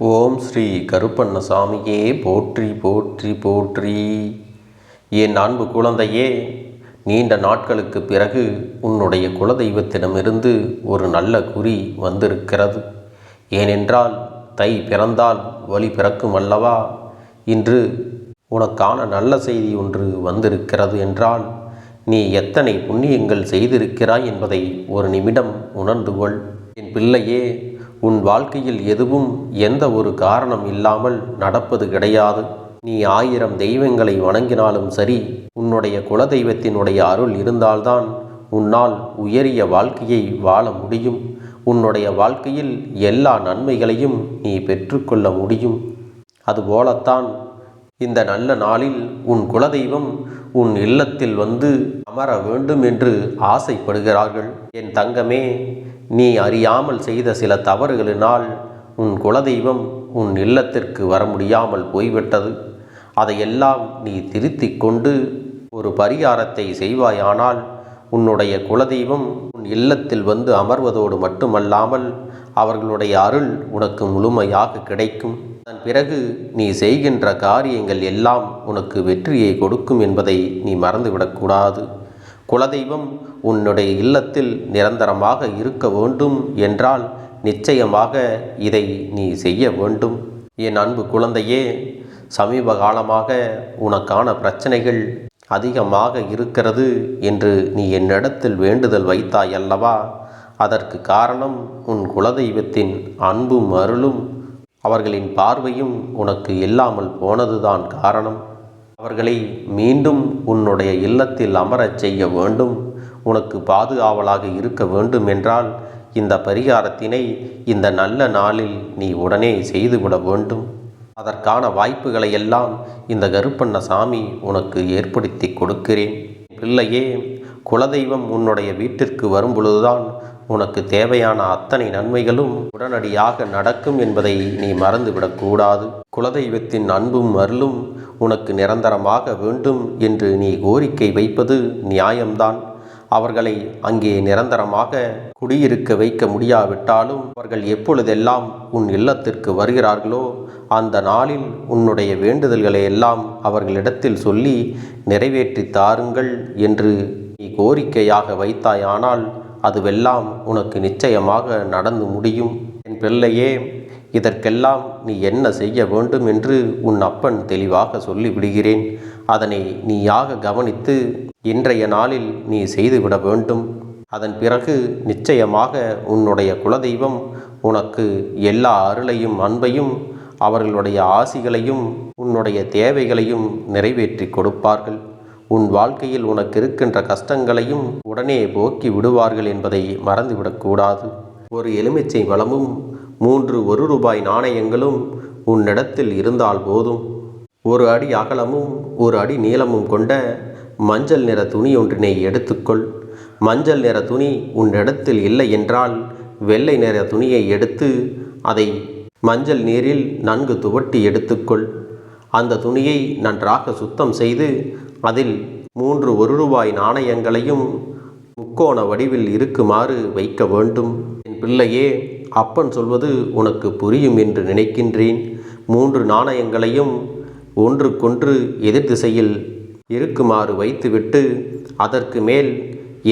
ஓம் ஸ்ரீ கருப்பண்ணசாமியே போற்றி போற்றி போற்றி. என் அன்பு குழந்தையே நீண்ட நாட்களுக்கு பிறகு உன்னுடைய குலதெய்வத்திடமிருந்து ஒரு நல்ல குறி வந்திருக்கிறது. ஏனென்றால் தை பிறந்தால் வழி பிறக்கும் அல்லவா? இன்று உனக்கான நல்ல செய்தி ஒன்று வந்திருக்கிறது என்றால் நீ எத்தனை புண்ணியங்கள் செய்திருக்கிறாய் என்பதை ஒரு நிமிடம் உணர்ந்து கொள். என் பிள்ளையே உன் வாழ்க்கையில் எதுவும் எந்த ஒரு காரணம் இல்லாமல் நடப்பது கிடையாது. நீ ஆயிரம் தெய்வங்களை வணங்கினாலும் சரி உன்னுடைய குலதெய்வத்தினுடைய அருள் இருந்தால்தான் உன்னால் உயரிய வாழ்க்கையை வாழ முடியும். உன்னுடைய வாழ்க்கையில் எல்லா நன்மைகளையும் நீ பெற்றுக்கொள்ள முடியும். அதுபோலத்தான் இந்த நல்ல நாளில் உன் குலதெய்வம் உன் இல்லத்தில் வந்து அமர வேண்டும் என்று ஆசைப்படுகிறார்கள். என் தங்கமே நீ அறியாமல் செய்த சில தவறுகளினால் உன் குலதெய்வம் உன் இல்லத்திற்கு வர முடியாமல் போய்விட்டது. அதையெல்லாம் நீ திருத்திக் கொண்டு ஒரு பரிகாரத்தை செய்வாயானால் உன்னுடைய குலதெய்வம் உன் இல்லத்தில் வந்து அமர்வதோடு மட்டுமல்லாமல் அவர்களுடைய அருள் உனக்கு முழுமையாக கிடைக்கும். அதன் பிறகு நீ செய்கின்ற காரியங்கள் எல்லாம் உனக்கு வெற்றியை கொடுக்கும் என்பதை நீ மறந்துவிடக்கூடாது. குலதெய்வம் உன்னுடைய இல்லத்தில் நிரந்தரமாக இருக்க வேண்டும் என்றால் நிச்சயமாக இதை நீ செய்ய வேண்டும். என் அன்பு குழந்தையே சமீப காலமாக உனக்கான பிரச்சனைகள் அதிகமாக இருக்கிறது என்று நீ என்னிடத்தில் வேண்டுதல் வைத்தாய் அல்லவா? அதற்கு காரணம் உன் குலதெய்வத்தின் அன்பும் அருளும். அவர்களின் பார்வையும் உனக்கு இல்லாமல் போனதுதான் காரணம். அவர்களை மீண்டும் உன்னுடைய இல்லத்தில் அமரச் செய்ய வேண்டும். உனக்கு பாதுகாவலாக இருக்க வேண்டும் என்றால் இந்த பரிகாரத்தினை இந்த நல்ல நாளில் நீ உடனே செய்துவிட வேண்டும். அதற்கான வாய்ப்புகளை எல்லாம் இந்த கருப்பண்ண சாமி உனக்கு ஏற்படுத்தி கொடுக்கிறேன். பிள்ளையே குலதெய்வம் உன்னுடைய வீட்டிற்கு வரும்பொழுதுதான் உனக்கு தேவையான அத்தனை நன்மைகளும் உடனடியாக நடக்கும் என்பதை நீ மறந்துவிடக்கூடாது குலதெய்வத்தின் அன்பும் அருளும் உனக்கு நிரந்தரமாக வேண்டும் என்று நீ கோரிக்கை வைப்பது நியாயம்தான். அவர்களை அங்கே நிரந்தரமாக குடியிருக்க வைக்க முடியாவிட்டாலும் அவர்கள் எப்பொழுதெல்லாம் உன் இல்லத்திற்கு வருகிறார்களோ அந்த நாளில் உன்னுடைய வேண்டுதல்களை எல்லாம் அவர்களிடத்தில் சொல்லி நிறைவேற்றி தாருங்கள் என்று நீ கோரிக்கையாக வைத்தாயானால் அதுவெல்லாம் உனக்கு நிச்சயமாக நடந்து முடியும். என் பிள்ளையே இதற்கெல்லாம் நீ என்ன செய்ய வேண்டும் என்று உன் அப்பன் தெளிவாக சொல்லிவிடுகிறேன். அதனை நீயாக கவனித்து இன்றைய நாளில் நீ செய்துவிட வேண்டும். அதன் பிறகு நிச்சயமாக உன்னுடைய குலதெய்வம் உனக்கு எல்லா அருளையும் அன்பையும் அவர்களுடைய ஆசிகளையும் உன்னுடைய தேவைகளையும் நிறைவேற்றி கொடுப்பார்கள். உன் வாழ்க்கையில் உனக்கு இருக்கின்ற கஷ்டங்களையும் உடனே போக்கி விடுவார்கள் என்பதை மறந்துவிடக்கூடாது ஒரு எலுமிச்சை வளமும் மூன்று ஒரு ரூபாய் நாணயங்களும் உன்னிடத்தில் இருந்தால் போதும். ஒரு அடி அகலமும் ஒரு அடி நீளமும் கொண்ட மஞ்சள் நிற துணி ஒன்றினை எடுத்துக்கொள். மஞ்சள் நிற துணி உன்னிடத்தில் இல்லை என்றால் வெள்ளை நிற துணியை எடுத்து அதை மஞ்சள் நீரில் நன்கு துவட்டி எடுத்துக்கொள். அந்த துணியை நன்றாக சுத்தம் செய்து அதில் மூன்று ஒரு ரூபாய் நாணயங்களையும் முக்கோண வடிவில் இருக்குமாறு வைக்க வேண்டும். என் பிள்ளையே அப்பன் சொல்வது உனக்கு புரியும் என்று நினைக்கின்றேன். மூன்று நாணயங்களையும் ஒன்றுக்கொன்று எதிர் திசையில் இருக்குமாறு வைத்துவிட்டு அதற்கு மேல்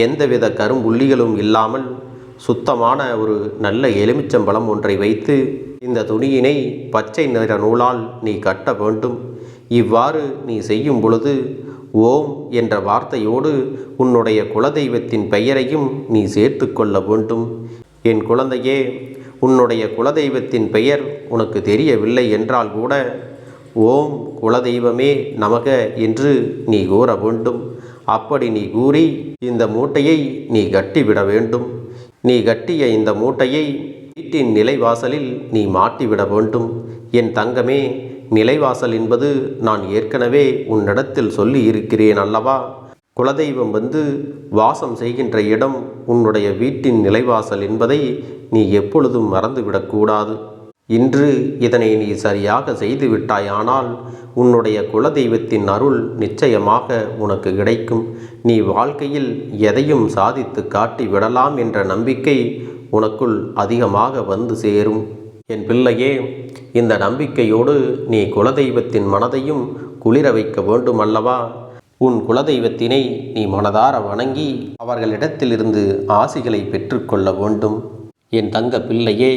எந்தவித கரும்புள்ளிகளும் இல்லாமல் சுத்தமான ஒரு நல்ல எலுமிச்சம்பழம் ஒன்றை வைத்து இந்த துணியினை பச்சை நிற நூலால் நீ கட்ட வேண்டும். இவ்வாறு நீ செய்யும் பொழுது ஓம் என்ற வார்த்தையோடு உன்னுடைய குலதெய்வத்தின் பெயரையும் நீ சேர்த்து கொள்ள வேண்டும். என் குழந்தையே உன்னுடைய குலதெய்வத்தின் பெயர் உனக்கு தெரியவில்லை என்றால் கூட ஓம் குலதெய்வமே நமக என்று நீ கூற வேண்டும். அப்படி நீ கூறி இந்த மூட்டையை நீ கட்டிவிட வேண்டும். நீ கட்டிய இந்த மூட்டையை வீட்டின் நிலைவாசலில் நீ மாட்டிவிட வேண்டும். என் தங்கமே நிலைவாசல் என்பது நான் ஏற்கனவே உன்னிடத்தில் சொல்லி இருக்கிறேன் அல்லவா? குலதெய்வம் வந்து வாசம் செய்கின்ற இடம் உன்னுடைய வீட்டின் நிலைவாசல் என்பதை நீ எப்பொழுதும் மறந்துவிடக்கூடாது இன்று இதனை நீ சரியாக செய்துவிட்டாயானால் உன்னுடைய குலதெய்வத்தின் அருள் நிச்சயமாக உனக்கு கிடைக்கும். நீ வாழ்க்கையில் எதையும் சாதித்து காட்டி விடலாம் என்ற நம்பிக்கை உனக்குள் அதிகமாக வந்து சேரும். என் பிள்ளையே இந்த நம்பிக்கையோடு நீ குலதெய்வத்தின் மனதையும் குளிர வைக்க வேண்டும் அல்லவா உன் குலதெய்வத்தினை நீ மனதார வணங்கி அவர்களிடத்திலிருந்து ஆசிகளை பெற்றுக்கொள்ள வேண்டும். என் தங்க பிள்ளையே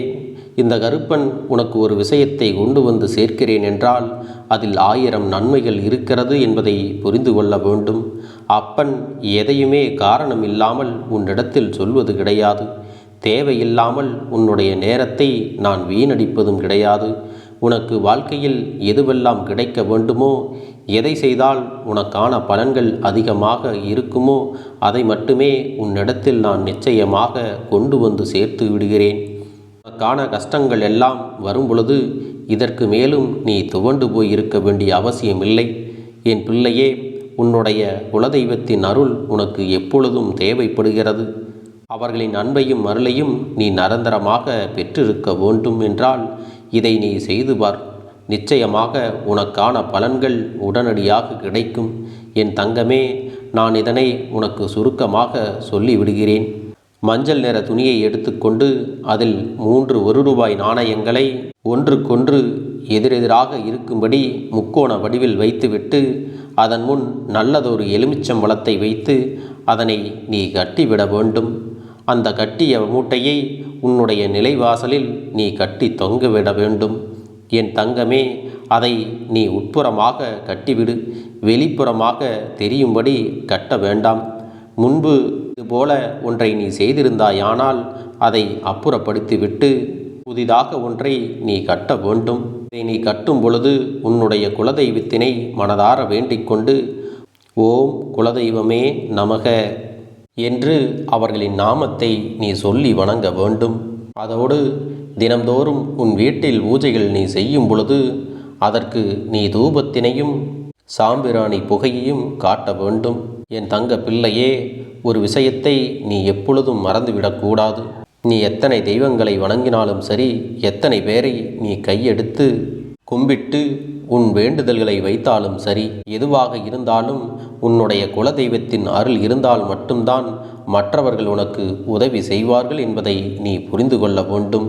இந்த கருப்பன் உனக்கு ஒரு விஷயத்தை கொண்டு வந்து சேர்க்கிறேன் என்றால் அதில் ஆயிரம் நன்மைகள் இருக்கிறது என்பதை புரிந்து கொள்ள வேண்டும். அப்பன் எதையுமே காரணம் இல்லாமல் உன்னிடத்தில் சொல்வது கிடையாது. தேவையில்லாமல் உன்னுடைய நேரத்தை நான் வீணடிப்பதும் கிடையாது. உனக்கு வாழ்க்கையில் எதுவெல்லாம் கிடைக்க வேண்டுமோ எதை செய்தால் உனக்கான பலன்கள் அதிகமாக இருக்குமோ அதை மட்டுமே உன்னிடத்தில் நான் நிச்சயமாக கொண்டு வந்து சேர்த்து விடுகிறேன். உனக்கான கஷ்டங்கள் எல்லாம் வரும் பொழுது இதற்கு மேலும் நீ துவண்டு போய் இருக்க வேண்டிய அவசியமில்லை. என் பிள்ளையே உன்னுடைய குலதெய்வத்தின் அருள் உனக்கு எப்பொழுதும் தேவைப்படுகிறது. அவர்களின் அன்பையும் அருளையும் நீ நிரந்தரமாக பெற்றிருக்க வேண்டும் என்றால் இதை நீ செய்து பார். நிச்சயமாக உனக்கான பலன்கள் உடனடியாக கிடைக்கும். என் தங்கமே நான் இதனை உனக்கு சுருக்கமாக சொல்லிவிடுகிறேன். மஞ்சள் நிற துணியை எடுத்துக்கொண்டு அதில் மூன்று ஒரு ரூபாய் நாணயங்களை ஒன்றுக்கொன்று எதிரெதிராக இருக்கும்படி முக்கோண வடிவில் வைத்துவிட்டு அதன் முன் நல்லதொரு எலுமிச்சம்பழத்தை வைத்து அதனை நீ கட்டிவிட வேண்டும். அந்த கட்டிய மூட்டையை உன்னுடைய நிலைவாசலில் நீ கட்டி தொங்கவிட வேண்டும். என் தங்கமே அதை நீ உட்புறமாக கட்டிவிடு. வெளிப்புறமாக தெரியும்படி கட்ட வேண்டாம். முன்பு இதுபோல ஒன்றை நீ செய்திருந்தாயானால் அதை அப்புறப்படுத்திவிட்டு புதிதாக ஒன்றை நீ கட்ட வேண்டும். இதை நீ கட்டும் பொழுது உன்னுடைய குலதெய்வத்தினை மனதார வேண்டிக்கொண்டு ஓம் குலதெய்வமே நமக. என்று அவர்களின் நாமத்தை நீ சொல்லி வணங்க வேண்டும். அதோடு தினம்தோறும் உன் வீட்டில் பூஜைகள் நீ செய்யும் பொழுது அதற்கு நீ தூபத்தினையும் சாம்பிராணி புகையையும் காட்ட வேண்டும். என் தங்க பிள்ளையே ஒரு விஷயத்தை நீ எப்பொழுதும் மறந்துவிடக்கூடாது நீ எத்தனை தெய்வங்களை வணங்கினாலும் சரி எத்தனை பேரை நீ கையெடுத்து கும்பிட்டு உன் வேண்டுதல்களை வைத்தாலும் சரி எதுவாக இருந்தாலும் உன்னுடைய குலதெய்வத்தின் அருள் இருந்தால் மட்டும்தான் மற்றவர்கள் உனக்கு உதவி செய்வார்கள் என்பதை நீ புரிந்து கொள்ள வேண்டும்.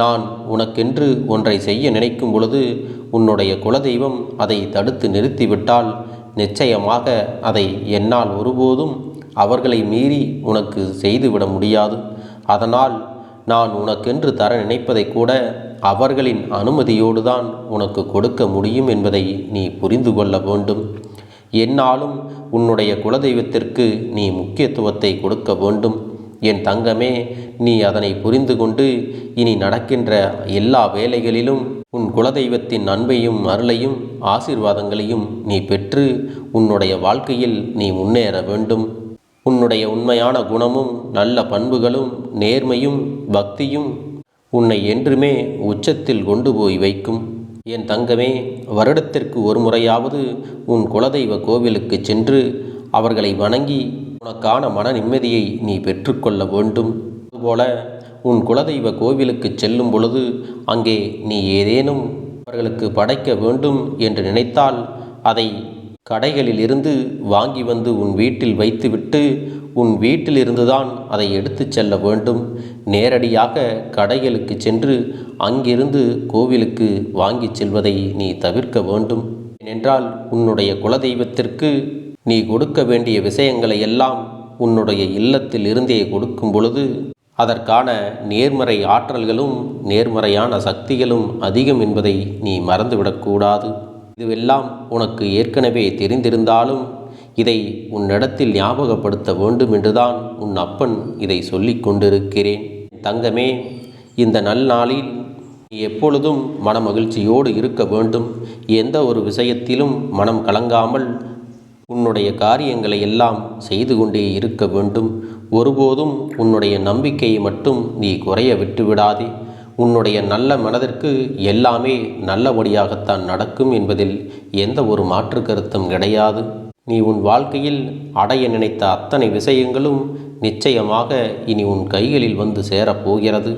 நான் உனக்கென்று ஒன்றை செய்ய நினைக்கும் பொழுது உன்னுடைய குலதெய்வம் அதை தடுத்து நிறுத்திவிட்டால் நிச்சயமாக அதை என்னால் ஒருபோதும் அவர்களை மீறி உனக்கு செய்துவிட முடியாது. அதனால் நான் உனக்கென்று தர நினைப்பதை கூட அவர்களின் அனுமதியோடு தான் உனக்கு கொடுக்க முடியும் என்பதை நீ புரிந்து கொள்ள வேண்டும். என்னாலும் உன்னுடைய குலதெய்வத்திற்கு நீ முக்கியத்துவத்தை கொடுக்க வேண்டும். என் தங்கமே நீ அதனை புரிந்து கொண்டு இனி நடக்கின்ற எல்லா வேலைகளிலும் உன் குலதெய்வத்தின் அன்பையும் அருளையும் ஆசீர்வாதங்களையும் நீ பெற்று உன்னுடைய வாழ்க்கையில் நீ முன்னேற வேண்டும். உன்னுடைய உண்மையான குணமும் நல்ல பண்புகளும் நேர்மையும் பக்தியும் உன்னை என்றுமே உச்சத்தில் கொண்டு போய் வைக்கும். என் தங்கமே வருடத்திற்கு ஒரு முறையாவது உன் குலதெய்வ கோவிலுக்கு சென்று அவர்களை வணங்கி உனக்கான மன நிம்மதியை நீ பெற்றுக்கொள்ள வேண்டும். அதுபோல உன் குலதெய்வ கோவிலுக்கு செல்லும் பொழுது அங்கே நீ ஏதேனும் அவர்களுக்கு படைக்க வேண்டும் என்று நினைத்தால் அதை கடைகளில் இருந்து வாங்கி வந்து உன் வீட்டில் வைத்துவிட்டு உன் வீட்டிலிருந்துதான் அதை எடுத்துச் செல்ல வேண்டும். நேரடியாக கடைகளுக்கு சென்று அங்கிருந்து கோவிலுக்கு வாங்கிச் செல்வதை நீ தவிர்க்க வேண்டும். ஏனென்றால் உன்னுடைய குலதெய்வத்திற்கு நீ கொடுக்க வேண்டிய விஷயங்களை எல்லாம் உன்னுடைய இல்லத்தில் இருந்தே கொடுக்கும் பொழுது அதற்கான நேர்மறை ஆற்றல்களும் நேர்மறையான சக்திகளும் அதிகம் என்பதை நீ மறந்துவிடக்கூடாது. இதுவெல்லாம் உனக்கு ஏற்கனவே தெரிந்திருந்தாலும் இதை உன்னிடத்தில் ஞாபகப்படுத்த வேண்டும் என்றுதான் உன் அப்பன் இதை சொல்லிக் கொண்டிருக்கிறேன். தங்கமே இந்த நல்நாளில் நீ எப்பொழுதும் மனமகிழ்ச்சியோடு இருக்க வேண்டும். எந்த ஒரு விஷயத்திலும் மனம் கலங்காமல் உன்னுடைய காரியங்களை எல்லாம் செய்து கொண்டே இருக்க வேண்டும். ஒருபோதும் உன்னுடைய நம்பிக்கையை மட்டும் நீ குறைய விட்டுவிடாதே. உன்னுடைய நல்ல மனதிற்கு எல்லாமே நல்லபடியாகத்தான் நடக்கும் என்பதில் எந்த ஒரு மாற்று கருத்தும் கிடையாது. நீ உன் வாழ்க்கையில் அடைய நினைத்த அத்தனை விஷயங்களும் நிச்சயமாக இனி உன் கைகளில் வந்து சேரப்போகிறது.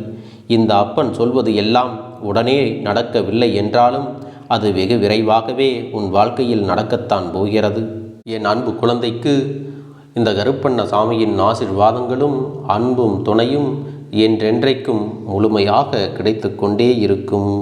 இந்த அப்பன் சொல்வது எல்லாம் உடனே நடக்கவில்லை என்றாலும் அது வெகு விரைவாகவே உன் வாழ்க்கையில் நடக்கத்தான் போகிறது. என் அன்பு குழந்தைக்கு இந்த கருப்பண்ண சாமியின் ஆசிர்வாதங்களும் அன்பும் துணையும் என்றென்றைக்கும் முழுமையாக கிடைத்து கொண்டே இருக்கும்.